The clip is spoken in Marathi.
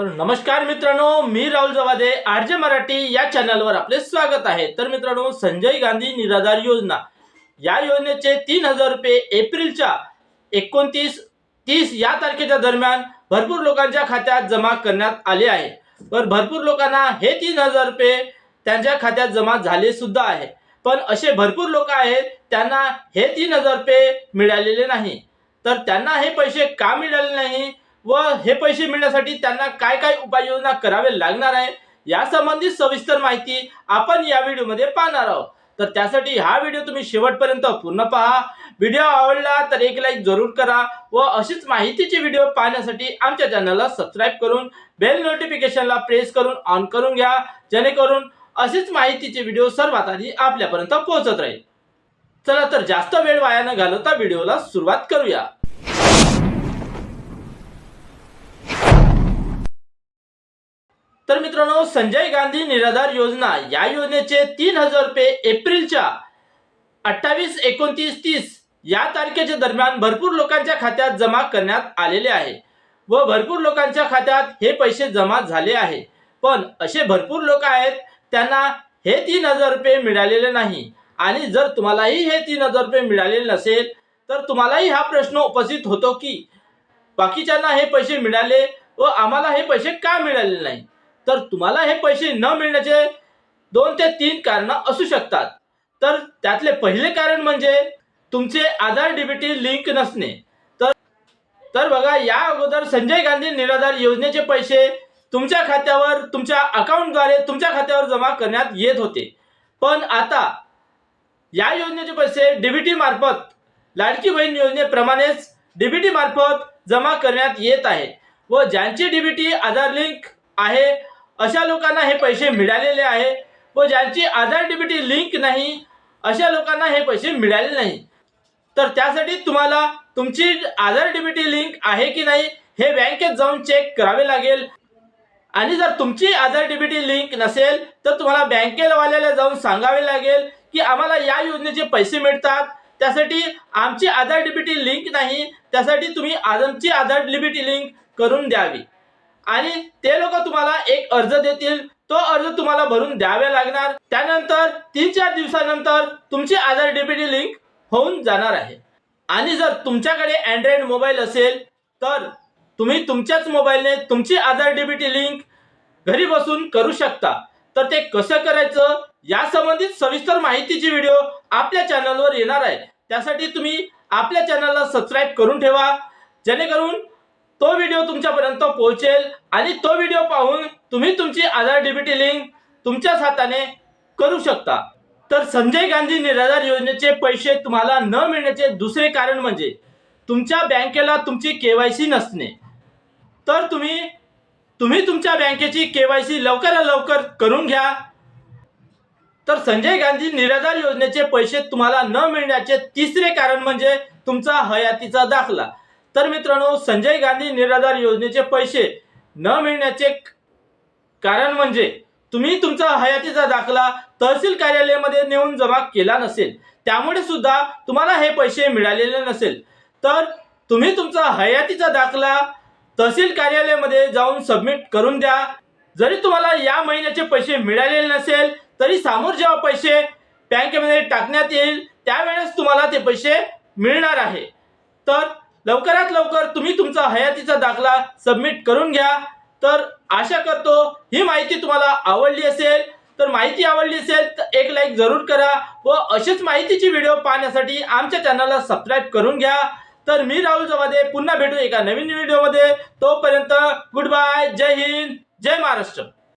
तर नमस्कार मित्रांनो मी राहुल जवादे आरजे मराठी या चॅनलवर आपले स्वागत आहे. तर मित्रांनो संजय गांधी निराधार योजना. या योजनेचे तीन हजार रुपये एप्रिलच्या एकोणतीस तीस या तारखेच्या दरम्यान भरपूर लोकांच्या खात्यात जमा करण्यात आले आहे. तर भरपूर लोकांना हे तीन हजार रुपये त्यांच्या खात्यात जमा झाले सुद्धा आहे. पण असे भरपूर लोक आहेत त्यांना हे तीन हजार रुपये मिळालेले नाही. तर त्यांना हे पैसे का मिळाले नाही? व हे पैसे मिळण्यासाठी त्यांना काय काय उपाययोजना करावे लागणार आहे या सविस्तर माहिती आपण या व्हिडिओमध्ये पाहणार आहोत. तर त्यासाठी हा व्हिडिओ तुम्ही शेवटपर्यंत पूर्ण पहा. व्हिडिओ आवडला तर एक लाईक जरूर करा व अशीच माहितीचे व्हिडिओ पाहण्यासाठी आमच्या चॅनलला सबस्क्राईब करून बेल नोटिफिकेशनला प्रेस करून ऑन करून घ्या जेणेकरून अशीच माहितीचे व्हिडिओ सर्वात आधी आपल्यापर्यंत पोहोचत राहील. चला तर जास्त वेळ वाया न घालवता व्हिडिओला सुरुवात करूया. मित्रांनो संजय गांधी निराधार योजना या योजनेचे तीन हजार रुपये एप्रिलच्या अठ्ठावीस एकोणतीस तीस या तारखेच्या दरम्यान भरपूर लोकांच्या खात्यात जमा करण्यात आलेले आहे व भरपूर लोकांच्या खात्यात हे पैसे जमा झाले आहे. पण असे भरपूर लोक आहेत त्यांना हे तीन हजार रुपये मिळालेले नाही. आणि जर तुम्हालाही हे तीन हजार रुपये मिळालेले नसेल तर तुम्हालाही हा प्रश्न उपस्थित होतो की बाकीच्यांना हे पैसे मिळाले व आम्हाला हे पैसे का मिळाले नाही? तर तुम्हाला हे पैसे न मिळण्याचे दोन ते तीन कारण असू शकतात. तर त्यातले पहिले कारण म्हणजे तुमचे आधार डीबीटी लिंक नसणे. तर तर बघा या अगोदर संजय गांधी निराधार योजनेचे पैसे तुमच्या खात्यावर तुमच्या अकाउंटद्वारे तुमच्या खात्यावर जमा करण्यात येत होते. पण आता या योजनेचे पैसे डीबीटी मार्फत लाडकी बहीण योजनेप्रमाणेच डीबीटी मार्फत जमा करण्यात येत आहे व ज्यांची डीबीटी आधार लिंक आहे अशा लोकांना हे पैसे मिळालेले आहे व ज्यांची आधार डीबीटी लिंक नाही अशा लोकांना हे पैसे मिळाले नाही. तर त्यासाठी तुम्हाला तुमची आधार डीबीटी लिंक आहे की नाही हे बँकेत जाऊन चेक करावे लागेल. आणि जर तुमची आधार डीबीटी लिंक नसेल तर तुम्हाला बँकेवाल्याला जाऊन सांगावे लागेल की आम्हाला या योजनेचे पैसे मिळतात. त्यासाठी आमची आधार डीबीटी लिंक नाही त्यासाठी तुम्ही आमची आधार डीबीटी लिंक करून द्यावी. आणि ते लोक तुम्हाला एक अर्ज देतील. तो अर्ज तुम्हाला भरून द्यावे लागणार. त्यानंतर तीन चार दिवसानंतर तुमची आधार डीबीटी लिंक होऊन जाणार आहे. आणि जर तुमच्याकडे अँड्रॉइड मोबाईल असेल तर तुम्ही तुमच्याच मोबाईलने तुमची आधार डीबीटी लिंक घरी बसून करू शकता. तर ते कसं करायचं या संबंधित सविस्तर माहितीची व्हिडिओ आपल्या चॅनलवर येणार आहे. त्यासाठी तुम्ही आपल्या चॅनलला सबस्क्राईब करून ठेवा. जेणेकरून तो व्हिडिओ तुमच्यापर्यंत पोहोचेल आणि तो व्हिडिओ पाहून तुम्ही तुमची आधार डीबीटी लिंक तुमच्याच हाताने करू शकता. तर संजय गांधी निराधार योजनेचे पैसे तुम्हाला न मिळण्याचे दुसरे कारण म्हणजे तुमच्या बँकेला तुमची केवायसी नसणे. तर तुम्ही तुम्ही तुमच्या बँकेची केवायसी लवकरात लवकर करून घ्या. तर संजय गांधी निराधार योजनेचे पैसे तुम्हाला न मिळण्याचे तिसरे कारण म्हणजे तुमचा हयातीचा दाखला. तर मित्रांनो संजय गांधी निराधार योजनेचे पैसे न मिळण्याचे कारण म्हणजे तुम्ही तुमचा हयातीचा दाखला तहसील कार्यालयामध्ये नेऊन जमा केला नसेल. त्यामुळे सुद्धा तुम्हाला हे पैसे मिळालेले नसेल. तर तुम्ही तुमचा हयातीचा दाखला तहसील कार्यालयामध्ये जाऊन सबमिट करून द्या. जरी तुम्हाला या महिन्याचे पैसे मिळालेले नसेल तरी समोर जेव्हा पैसे बँकेमध्ये टाकण्यात येईल त्यावेळेस तुम्हाला ते पैसे मिळणार आहे. तर लवकरात लवकर तुम्ही तुमचा हयातीचा दाखला सबमिट करून घ्या. तर आशा करतो ही माहिती तुम्हाला आवडली असेल. तर माहिती आवडली असेल तर एक लाईक जरूर करा व अशीच माहितीची व्हिडिओ पाहण्यासाठी आमच्या चॅनलला सबस्क्राईब करून घ्या. तर मी राहुल जवादे पुन्हा भेटू एका नवीन व्हिडिओमध्ये तोपर्यंत गुड बाय जय हिंद जय महाराष्ट्र.